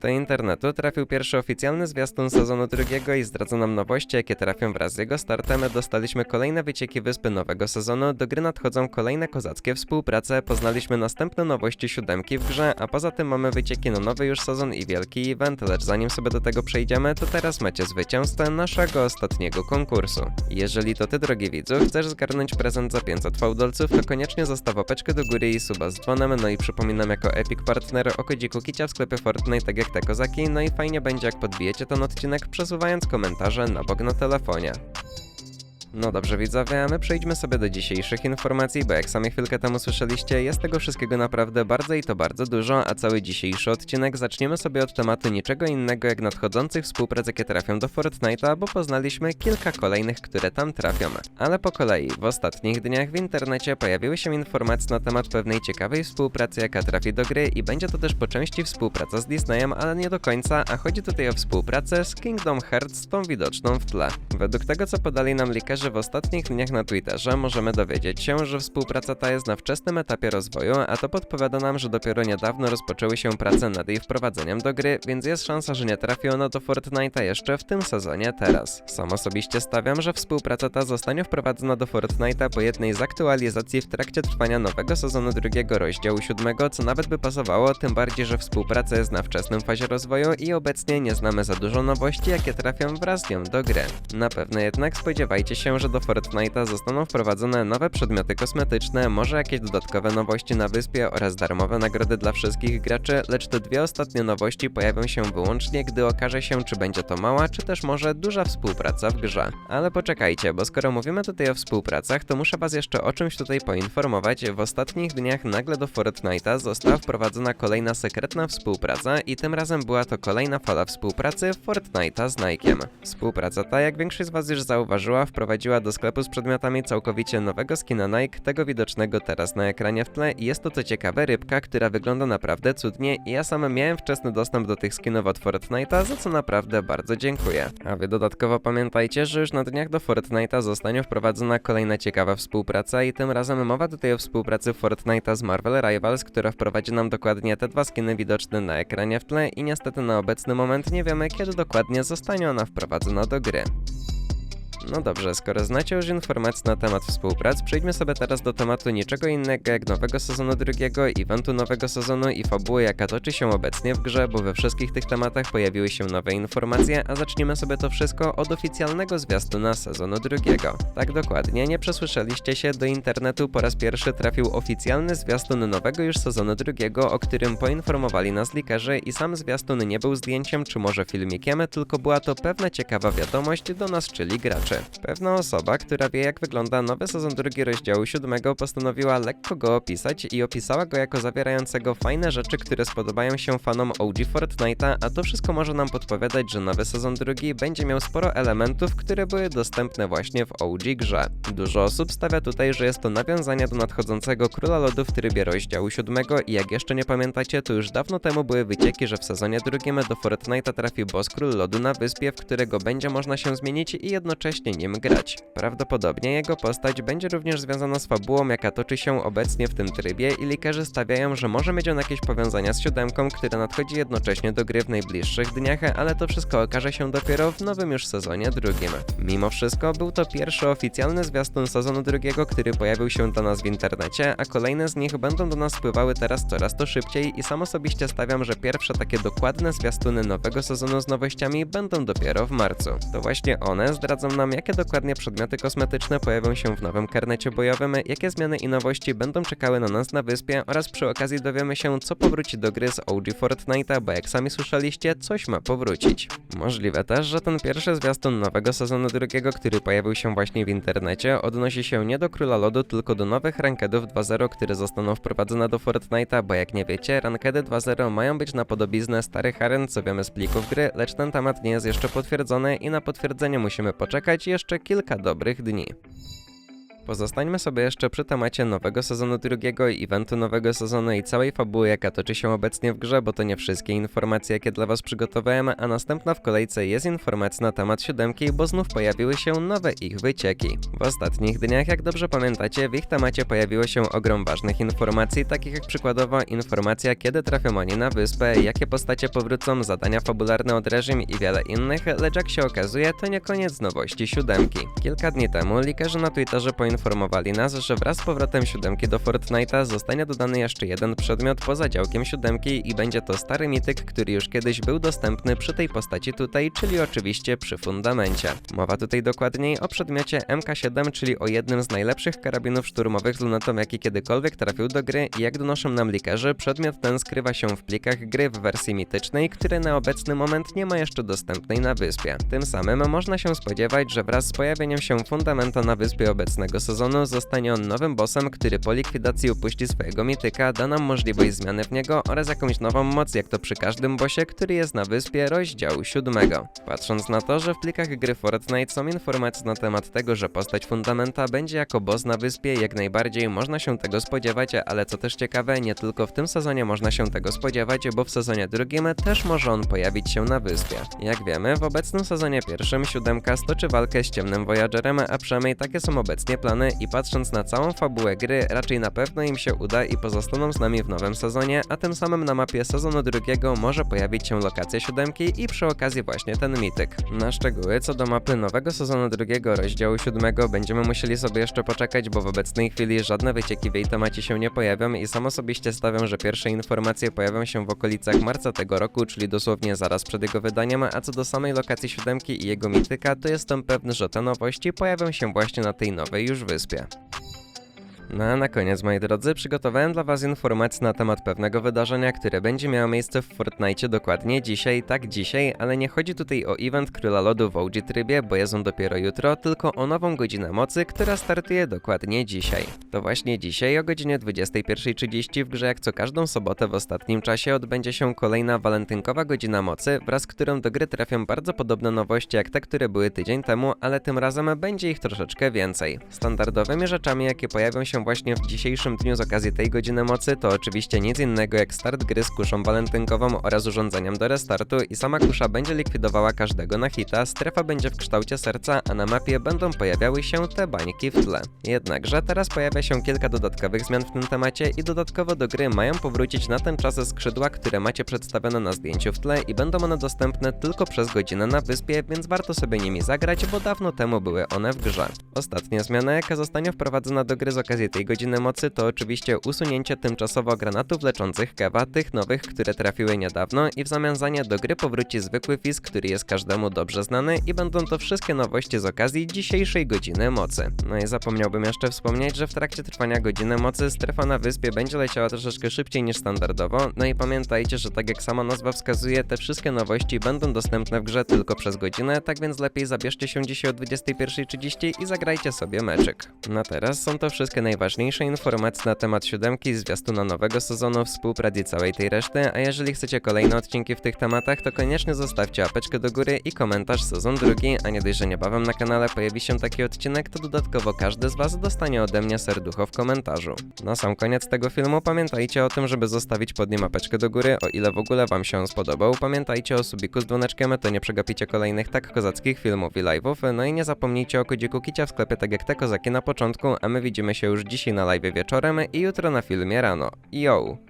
Do internetu trafił pierwszy oficjalny zwiastun sezonu drugiego i zdradza nam nowości, jakie trafią wraz z jego startem. Dostaliśmy kolejne wycieki wyspy nowego sezonu, do gry nadchodzą kolejne kozackie współprace, poznaliśmy następne nowości siódemki w grze, a poza tym mamy wycieki na nowy już sezon i wielki event, lecz zanim sobie do tego przejdziemy, to teraz macie zwycięzcę naszego ostatniego konkursu. Jeżeli to ty, drogi widzu, chcesz zgarnąć prezent za 500 fałdolców, to koniecznie zostaw łapeczkę do góry i suba z dzwonem, no i przypominam jako Epic Partner o kodziku Kicia w sklepie Fortnite, tak jak te kozaki, no i fajnie będzie jak podbijecie ten odcinek przesuwając komentarze na bok na telefonie. No dobrze widzowie, a my przejdźmy sobie do dzisiejszych informacji, bo jak sami chwilkę temu słyszeliście, jest tego wszystkiego naprawdę bardzo i to bardzo dużo, a cały dzisiejszy odcinek zaczniemy sobie od tematu niczego innego jak nadchodzących współprac, jakie trafią do Fortnite'a, bo poznaliśmy kilka kolejnych, które tam trafią. Ale po kolei, w ostatnich dniach w internecie pojawiły się informacje na temat pewnej ciekawej współpracy, jaka trafi do gry i będzie to też po części współpraca z Disneyem, ale nie do końca, a chodzi tutaj o współpracę z Kingdom Hearts, tą widoczną w tle. Według tego, co podali nam likerzy w ostatnich dniach na Twitterze, możemy dowiedzieć się, że współpraca ta jest na wczesnym etapie rozwoju, a to podpowiada nam, że dopiero niedawno rozpoczęły się prace nad jej wprowadzeniem do gry, więc jest szansa, że nie trafi ona do Fortnite'a jeszcze w tym sezonie teraz. Sam osobiście stawiam, że współpraca ta zostanie wprowadzona do Fortnite'a po jednej z aktualizacji w trakcie trwania nowego sezonu drugiego rozdziału siódmego, co nawet by pasowało, tym bardziej, że współpraca jest na wczesnym fazie rozwoju i obecnie nie znamy za dużo nowości, jakie trafią wraz z nią do gry. Na pewno jednak spodziewajcie się, że do Fortnite'a zostaną wprowadzone nowe przedmioty kosmetyczne, może jakieś dodatkowe nowości na wyspie oraz darmowe nagrody dla wszystkich graczy, lecz te dwie ostatnie nowości pojawią się wyłącznie, gdy okaże się, czy będzie to mała, czy też może duża współpraca w grze. Ale poczekajcie, bo skoro mówimy tutaj o współpracach, to muszę was jeszcze o czymś tutaj poinformować. W ostatnich dniach nagle do Fortnite'a została wprowadzona kolejna sekretna współpraca i tym razem była to kolejna fala współpracy Fortnite'a z Nike'em. Współpraca ta, jak większość z was już zauważyła, wprowadziła do sklepu z przedmiotami całkowicie nowego skina Nike, tego widocznego teraz na ekranie w tle i jest to co ciekawe rybka, która wygląda naprawdę cudnie i ja sam miałem wczesny dostęp do tych skinów od Fortnite'a, za co naprawdę bardzo dziękuję. A wy dodatkowo pamiętajcie, że już na dniach do Fortnite'a zostanie wprowadzona kolejna ciekawa współpraca i tym razem mowa tutaj o współpracy Fortnite'a z Marvel Rivals, która wprowadzi nam dokładnie te dwa skiny widoczne na ekranie w tle i niestety na obecny moment nie wiemy kiedy dokładnie zostanie ona wprowadzona do gry. No dobrze, skoro znacie już informacje na temat współprac, przejdźmy sobie teraz do tematu niczego innego jak nowego sezonu drugiego, eventu nowego sezonu i fabuły jaka toczy się obecnie w grze, bo we wszystkich tych tematach pojawiły się nowe informacje, a zaczniemy sobie to wszystko od oficjalnego zwiastuna sezonu drugiego. Tak dokładnie, nie przesłyszeliście się, do internetu po raz pierwszy trafił oficjalny zwiastun nowego już sezonu drugiego, o którym poinformowali nas likerzy i sam zwiastun nie był zdjęciem czy może filmikiem, tylko była to pewna ciekawa wiadomość do nas, czyli graczy. Pewna osoba, która wie jak wygląda nowy sezon drugi rozdziału siódmego postanowiła lekko go opisać i opisała go jako zawierającego fajne rzeczy, które spodobają się fanom OG Fortnite'a, a to wszystko może nam podpowiadać, że nowy sezon drugi będzie miał sporo elementów, które były dostępne właśnie w OG grze. Dużo osób stawia tutaj, że jest to nawiązanie do nadchodzącego Króla Lodu w trybie rozdziału siódmego i jak jeszcze nie pamiętacie, to już dawno temu były wycieki, że w sezonie drugim do Fortnite'a trafi boss Król Lodu na wyspie, w którego będzie można się zmienić i jednocześnie nim grać. Prawdopodobnie jego postać będzie również związana z fabułą, jaka toczy się obecnie w tym trybie i likerzy stawiają, że może mieć on jakieś powiązania z siódemką, która nadchodzi jednocześnie do gry w najbliższych dniach, ale to wszystko okaże się dopiero w nowym już sezonie drugim. Mimo wszystko był to pierwszy oficjalny zwiastun sezonu drugiego, który pojawił się do nas w internecie, a kolejne z nich będą do nas spływały teraz coraz to szybciej i sam osobiście stawiam, że pierwsze takie dokładne zwiastuny nowego sezonu z nowościami będą dopiero w marcu. To właśnie one zdradzą nam, jakie dokładnie przedmioty kosmetyczne pojawią się w nowym karnecie bojowym, jakie zmiany i nowości będą czekały na nas na wyspie oraz przy okazji dowiemy się, co powróci do gry z OG Fortnite'a, bo jak sami słyszeliście, coś ma powrócić. Możliwe też, że ten pierwszy zwiastun nowego sezonu drugiego, który pojawił się właśnie w internecie, odnosi się nie do Króla Lodu, tylko do nowych rankedów 2.0, które zostaną wprowadzone do Fortnite'a, bo jak nie wiecie, rankedy 2.0 mają być na podobiznę starych aren, co wiemy z plików gry, lecz ten temat nie jest jeszcze potwierdzony i na potwierdzenie musimy poczekać jeszcze kilka dobrych dni. Pozostańmy sobie jeszcze przy temacie nowego sezonu drugiego eventu nowego sezonu i całej fabuły, jaka toczy się obecnie w grze, bo to nie wszystkie informacje, jakie dla Was przygotowałem, a następna w kolejce jest informacja na temat siódemki, bo znów pojawiły się nowe ich wycieki. W ostatnich dniach, jak dobrze pamiętacie, w ich temacie pojawiło się ogrom ważnych informacji, takich jak przykładowo informacja, kiedy trafią oni na wyspę, jakie postacie powrócą, zadania fabularne od reżim i wiele innych, lecz jak się okazuje, to nie koniec nowości siódemki. Kilka dni temu likerzy na Twitterze poinformowali nas, że wraz z powrotem siódemki do Fortnite'a zostanie dodany jeszcze jeden przedmiot poza działkiem siódemki i będzie to stary mityk, który już kiedyś był dostępny przy tej postaci tutaj, czyli oczywiście przy fundamencie. Mowa tutaj dokładniej o przedmiocie MK7, czyli o jednym z najlepszych karabinów szturmowych z lunetą, jaki kiedykolwiek trafił do gry i jak donoszą nam likerzy, przedmiot ten skrywa się w plikach gry w wersji mitycznej, który na obecny moment nie ma jeszcze dostępnej na wyspie. Tym samym można się spodziewać, że wraz z pojawieniem się fundamenta na wyspie obecnego sezonu zostanie on nowym bossem, który po likwidacji upuści swojego mityka, da nam możliwość zmiany w niego oraz jakąś nową moc, jak to przy każdym bossie, który jest na wyspie rozdziału 7. Patrząc na to, że w plikach gry Fortnite są informacje na temat tego, że postać fundamenta będzie jako boss na wyspie, jak najbardziej można się tego spodziewać, ale co też ciekawe, nie tylko w tym sezonie można się tego spodziewać, bo w sezonie drugim też może on pojawić się na wyspie. Jak wiemy, w obecnym sezonie pierwszym siódemka stoczy walkę z ciemnym Voyagerem, a przynajmniej takie są obecnie plany i patrząc na całą fabułę gry, raczej na pewno im się uda i pozostaną z nami w nowym sezonie, a tym samym na mapie sezonu drugiego może pojawić się lokacja siódemki i przy okazji właśnie ten mityk. Na szczegóły co do mapy nowego sezonu drugiego rozdziału siódmego będziemy musieli sobie jeszcze poczekać, bo w obecnej chwili żadne wycieki w jej temacie się nie pojawią i sam osobiście stawiam, że pierwsze informacje pojawią się w okolicach marca tego roku, czyli dosłownie zaraz przed jego wydaniem, a co do samej lokacji siódemki i jego mityka, to jestem pewny, że te nowości pojawią się właśnie na tej nowej już wyspie. No a na koniec, moi drodzy, przygotowałem dla Was informacje na temat pewnego wydarzenia, które będzie miało miejsce w Fortnite dokładnie dzisiaj, tak dzisiaj, ale nie chodzi tutaj o event Króla Lodu w OG trybie, bo jest on dopiero jutro, tylko o nową godzinę mocy, która startuje dokładnie dzisiaj. To właśnie dzisiaj o godzinie 21.30 w grze jak co każdą sobotę w ostatnim czasie odbędzie się kolejna walentynkowa godzina mocy, wraz z którą do gry trafią bardzo podobne nowości jak te, które były tydzień temu, ale tym razem będzie ich troszeczkę więcej. Standardowymi rzeczami, jakie pojawią się właśnie w dzisiejszym dniu z okazji tej godziny mocy, to oczywiście nic innego jak start gry z kuszą walentynkową oraz urządzeniem do restartu i sama kusza będzie likwidowała każdego na hita, strefa będzie w kształcie serca, a na mapie będą pojawiały się te bańki w tle. Jednakże teraz pojawia się kilka dodatkowych zmian w tym temacie i dodatkowo do gry mają powrócić na ten czas skrzydła, które macie przedstawione na zdjęciu w tle i będą one dostępne tylko przez godzinę na wyspie, więc warto sobie nimi zagrać, bo dawno temu były one w grze. Ostatnia zmiana, jaka zostanie wprowadzona do gry z okazji tej godziny mocy, to oczywiście usunięcie tymczasowo granatów leczących kewa, tych nowych, które trafiły niedawno i w zamian za nie do gry powróci zwykły fisk, który jest każdemu dobrze znany i będą to wszystkie nowości z okazji dzisiejszej godziny mocy. No i zapomniałbym jeszcze wspomnieć, że w trakcie trwania godziny mocy strefa na wyspie będzie leciała troszeczkę szybciej niż standardowo, no i pamiętajcie, że tak jak sama nazwa wskazuje, te wszystkie nowości będą dostępne w grze tylko przez godzinę, tak więc lepiej zabierzcie się dzisiaj o 21.30 i zagrajcie sobie meczyk. Na teraz są to wszystkie najważniejsze informacje na temat siódemki, zwiastuna nowego sezonu, współpracy całej tej reszty, a jeżeli chcecie kolejne odcinki w tych tematach, to koniecznie zostawcie apeczkę do góry i komentarz sezon drugi, a nie dość, że niebawem na kanale pojawi się taki odcinek, to dodatkowo każdy z Was dostanie ode mnie serducho w komentarzu. Na sam koniec tego filmu pamiętajcie o tym, żeby zostawić pod nim apeczkę do góry, o ile w ogóle Wam się spodobał. Pamiętajcie o subiku z dzwoneczkiem, to nie przegapicie kolejnych tak kozackich filmów i live'ów, no i nie zapomnijcie o kodziku kicia w sklepie tak jak te kozaki na początku, a my widzimy się już dzisiaj na live wieczorem i jutro na filmie rano. Yo!